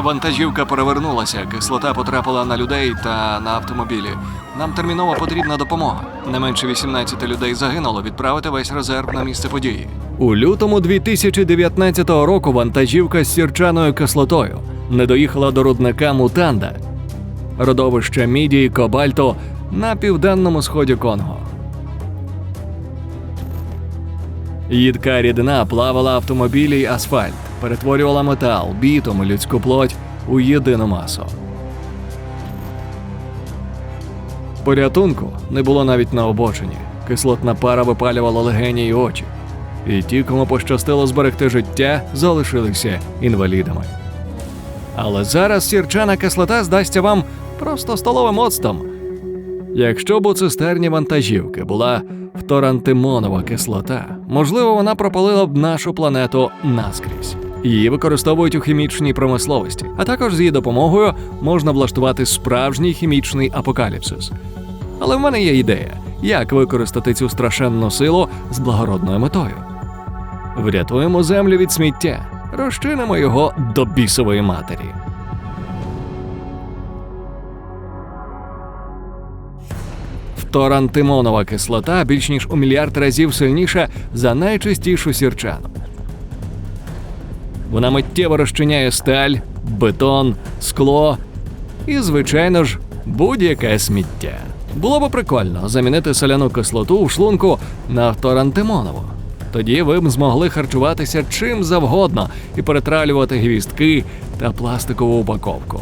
Вантажівка перевернулася, кислота потрапила на людей та на автомобілі. Нам терміново потрібна допомога. Не менше 18 людей загинуло. Відправити весь резерв на місце події. У лютому 2019 року вантажівка з сірчаною кислотою не доїхала до рудника Мутанда, родовища міді і кобальту на південному сході Конго. Їдка рідина плавала автомобілі й асфальт, перетворювала метал, бітум, і людську плоть у єдину масу. Порятунку не було навіть на обочині. Кислотна пара випалювала легені й очі. І ті, кому пощастило зберегти життя, залишилися інвалідами. Але зараз сірчана кислота здасться вам просто столовим оцтом. Якщо б у цистерні вантажівки була фторантимонова кислота, можливо, вона пропалила б нашу планету наскрізь. Її використовують у хімічній промисловості, а також з її допомогою можна влаштувати справжній хімічний апокаліпсис. Але в мене є ідея, як використати цю страшенну силу з благородною метою. Врятуємо землю від сміття, розчинимо його до бісової матері. Фторантимонова кислота більш ніж у мільярд разів сильніша за найчистішу сірчану. Вона миттєво розчиняє сталь, бетон, скло і, звичайно ж, будь-яке сміття. Було б прикольно замінити соляну кислоту у шлунку на фторантимонову. Тоді ви б змогли харчуватися чим завгодно і перетравлювати гвістки та пластикову упаковку.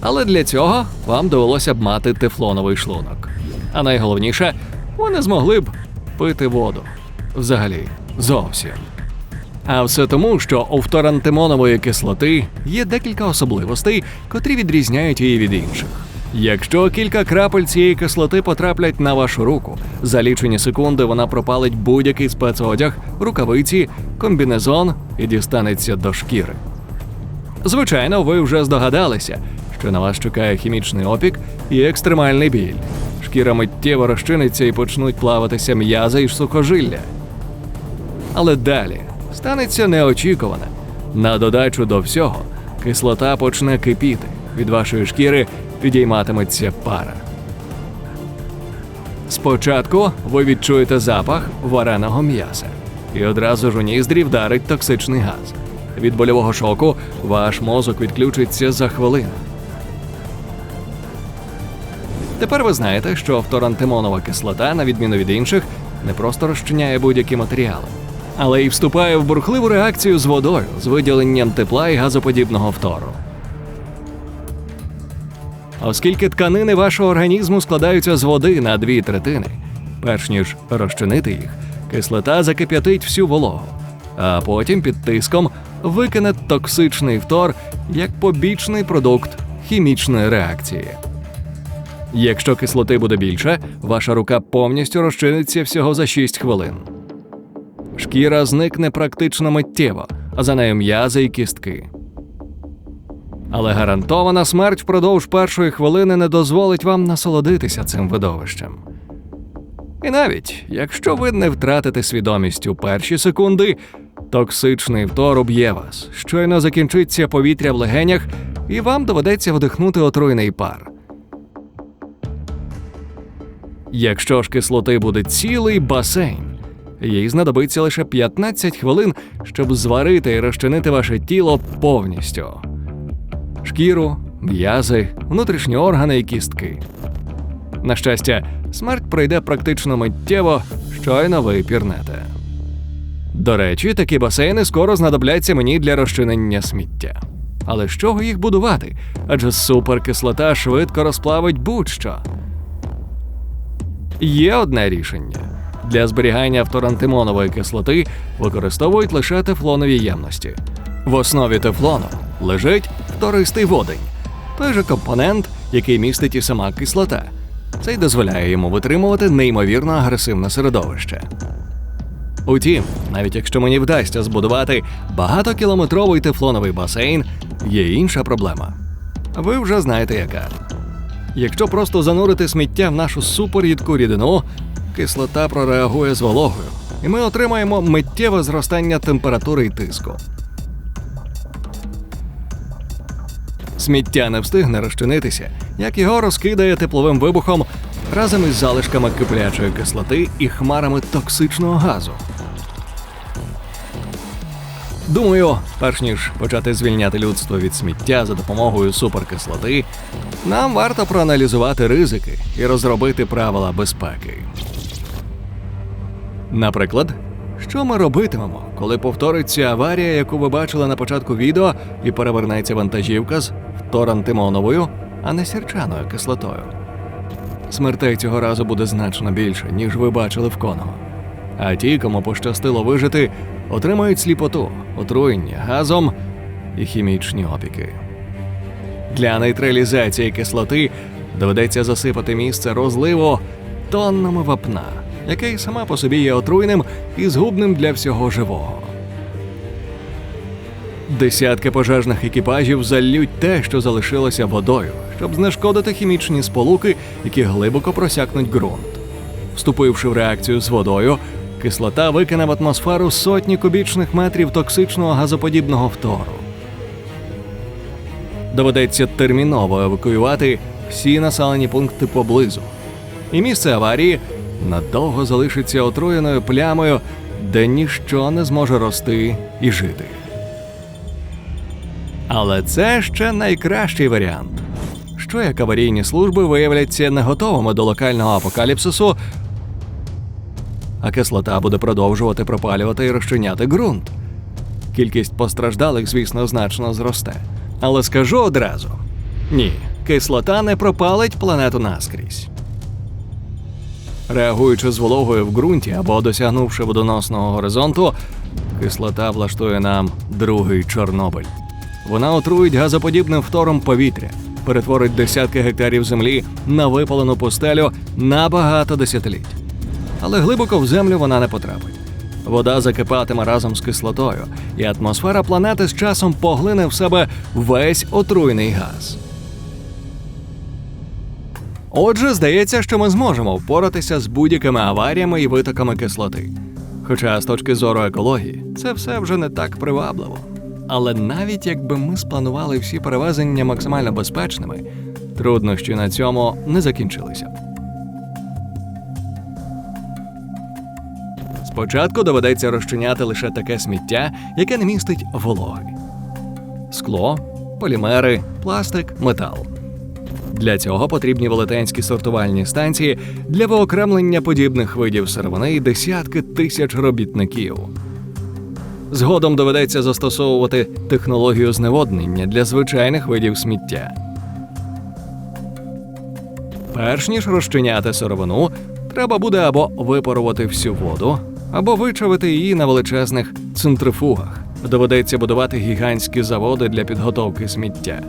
Але для цього вам довелося б мати тефлоновий шлунок. А найголовніше, ви не змогли б пити воду. Взагалі, зовсім. А все тому, що у фторантимонової кислоти є декілька особливостей, котрі відрізняють її від інших. Якщо кілька крапель цієї кислоти потраплять на вашу руку, за лічені секунди вона пропалить будь-який спецодяг, рукавиці, комбінезон і дістанеться до шкіри. Звичайно, ви вже здогадалися, що на вас чекає хімічний опік і екстремальний біль. Шкіра миттєво розчиниться і почнуть плаватися м'язи і сухожилля. Але далі станеться неочікуване. На додачу до всього, кислота почне кипіти. Від вашої шкіри підійматиметься пара. Спочатку ви відчуєте запах вареного м'яса, і одразу ж у ніздрі вдарить токсичний газ. Від больового шоку ваш мозок відключиться за хвилину. Тепер ви знаєте, що фторантимонова кислота, на відміну від інших, не просто розчиняє будь-які матеріали, але й вступає в бурхливу реакцію з водою з виділенням тепла і газоподібного фтору. Оскільки тканини вашого організму складаються з води на дві третини, перш ніж розчинити їх, кислота закип'ятить всю вологу, а потім під тиском викине токсичний фтор як побічний продукт хімічної реакції. Якщо кислоти буде більше, ваша рука повністю розчиниться всього за 6 хвилин. Шкіра зникне практично миттєво, а за нею м'язи і кістки. Але гарантована смерть впродовж першої хвилини не дозволить вам насолодитися цим видовищем. І навіть якщо ви не втратите свідомість у перші секунди, токсичний втор уб'є вас. Щойно закінчиться повітря в легенях, і вам доведеться вдихнути отруйний пар. Якщо ж кислоти буде цілий басейн, їй знадобиться лише 15 хвилин, щоб зварити і розчинити ваше тіло повністю. Шкіру, м'язи, внутрішні органи і кістки. На щастя, смерть пройде практично миттєво, щойно ви пірнете. До речі, такі басейни скоро знадобляться мені для розчинення сміття. Але з чого їх будувати? Адже суперкислота швидко розплавить будь-що. Є одне рішення. Для зберігання фторантимонової кислоти використовують лише тефлонові ємності. В основі тефлону лежить фтористий водень, той же компонент, який містить і сама кислота. Це й дозволяє йому витримувати неймовірно агресивне середовище. Утім, навіть якщо мені вдасться збудувати багатокілометровий тефлоновий басейн, є інша проблема. Ви вже знаєте яка. Якщо просто занурити сміття в нашу суперрідку рідину, кислота прореагує з вологою, і ми отримаємо миттєве зростання температури і тиску. Сміття не встигне розчинитися, як його розкидає тепловим вибухом разом із залишками киплячої кислоти і хмарами токсичного газу. Думаю, перш ніж почати звільняти людство від сміття за допомогою суперкислоти, нам варто проаналізувати ризики і розробити правила безпеки. Наприклад, що ми робитимемо, коли повториться аварія, яку ви бачили на початку відео, і перевернеться вантажівка з фторантимоновою, а не сірчаною кислотою? Смертей цього разу буде значно більше, ніж ви бачили в Коного. А ті, кому пощастило вижити, отримають сліпоту, отруєння газом і хімічні опіки. Для нейтралізації кислоти доведеться засипати місце розливу тоннами вапна, який сама по собі є отруйним і згубним для всього живого. Десятки пожежних екіпажів заллють те, що залишилося водою, щоб знешкодити хімічні сполуки, які глибоко просякнуть ґрунт. Вступивши в реакцію з водою, кислота викине в атмосферу сотні кубічних метрів токсичного газоподібного фтору. Доведеться терміново евакуювати всі населені пункти поблизу. І місце аварії надовго залишиться отруєною плямою, де ніщо не зможе рости і жити. Але це ще найкращий варіант. Що як аварійні служби виявляться не готовими до локального апокаліпсису, а кислота буде продовжувати пропалювати і розчиняти ґрунт. Кількість постраждалих, звісно, значно зросте. Але скажу одразу: ні, кислота не пропалить планету наскрізь. Реагуючи з вологою в ґрунті або досягнувши водоносного горизонту, кислота влаштує нам другий Чорнобиль. Вона отруїть газоподібним втором повітря, перетворить десятки гектарів землі на випалену пустелю на багато десятиліть. Але глибоко в землю вона не потрапить. Вода закипатиме разом з кислотою, і атмосфера планети з часом поглине в себе весь отруйний газ. Отже, здається, що ми зможемо впоратися з будь-якими аваріями і витоками кислоти. Хоча з точки зору екології це все вже не так привабливо. Але навіть якби ми спланували всі перевезення максимально безпечними, труднощі на цьому не закінчилися. Спочатку доведеться розчиняти лише таке сміття, яке не містить вологи: скло, полімери, пластик, метал. Для цього потрібні велетенські сортувальні станції для виокремлення подібних видів сировини і десятки тисяч робітників. Згодом доведеться застосовувати технологію зневоднення для звичайних видів сміття. Перш ніж розчиняти сировину, треба буде або випарувати всю воду, або вичавити її на величезних центрифугах. Доведеться будувати гігантські заводи для підготовки сміття.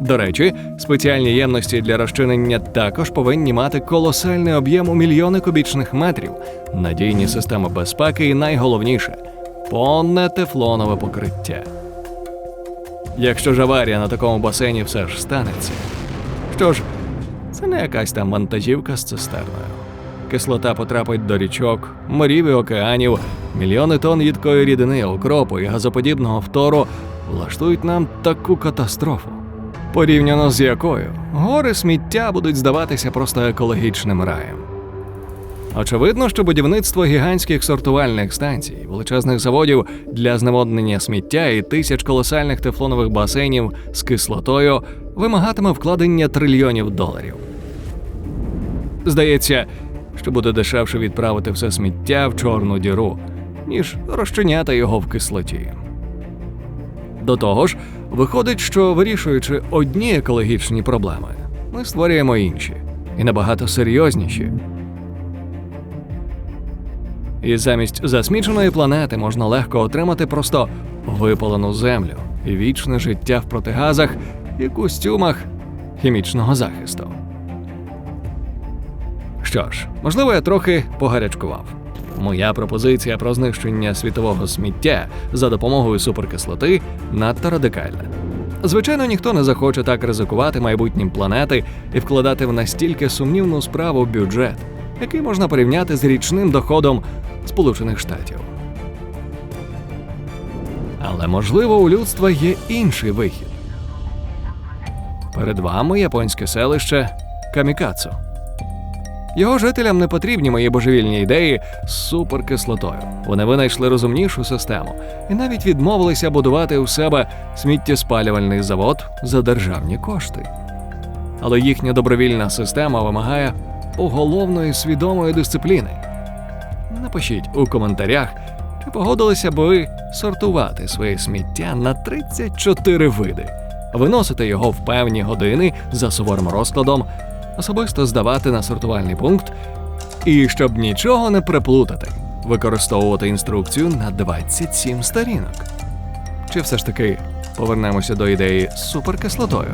До речі, спеціальні ємності для розчинення також повинні мати колосальний об'єм у мільйони кубічних метрів, надійні системи безпеки і найголовніше повне тефлонове покриття. Якщо ж аварія на такому басейні все ж станеться, що ж, це не якась там вантажівка з цистерною. Кислота потрапить до річок, морів і океанів, мільйони тонн їдкої рідини, укропу і газоподібного втору влаштують нам таку катастрофу, порівняно з якою гори сміття будуть здаватися просто екологічним раєм. Очевидно, що будівництво гігантських сортувальних станцій, величезних заводів для зневоднення сміття і тисяч колосальних тефлонових басейнів з кислотою вимагатиме вкладення трильйонів доларів. Здається, що буде дешевше відправити все сміття в чорну діру, ніж розчиняти його в кислоті. До того ж, виходить, що вирішуючи одні екологічні проблеми, ми створюємо інші і набагато серйозніші. І замість засміченої планети можна легко отримати просто випалену землю і вічне життя в протигазах і костюмах хімічного захисту. Що ж, можливо, я трохи погарячкував. Моя пропозиція про знищення світового сміття за допомогою суперкислоти надто радикальна. Звичайно, ніхто не захоче так ризикувати майбутнім планети і вкладати в настільки сумнівну справу бюджет, який можна порівняти з річним доходом Сполучених Штатів. Але можливо, у людства є інший вихід. Перед вами японське селище Камікацу. Його жителям не потрібні мої божевільні ідеї з суперкислотою. Вони винайшли розумнішу систему і навіть відмовилися будувати у себе сміттєспалювальний завод за державні кошти. Але їхня добровільна система вимагає поголовної свідомої дисципліни. Напишіть у коментарях, чи погодилися б ви сортувати своє сміття на 34 види, виносити його в певні години за суворим розкладом, особисто здавати на сортувальний пункт і щоб нічого не приплутати, використовувати інструкцію на 27 сторінок. Чи все ж таки повернемося до ідеї з суперкислотою?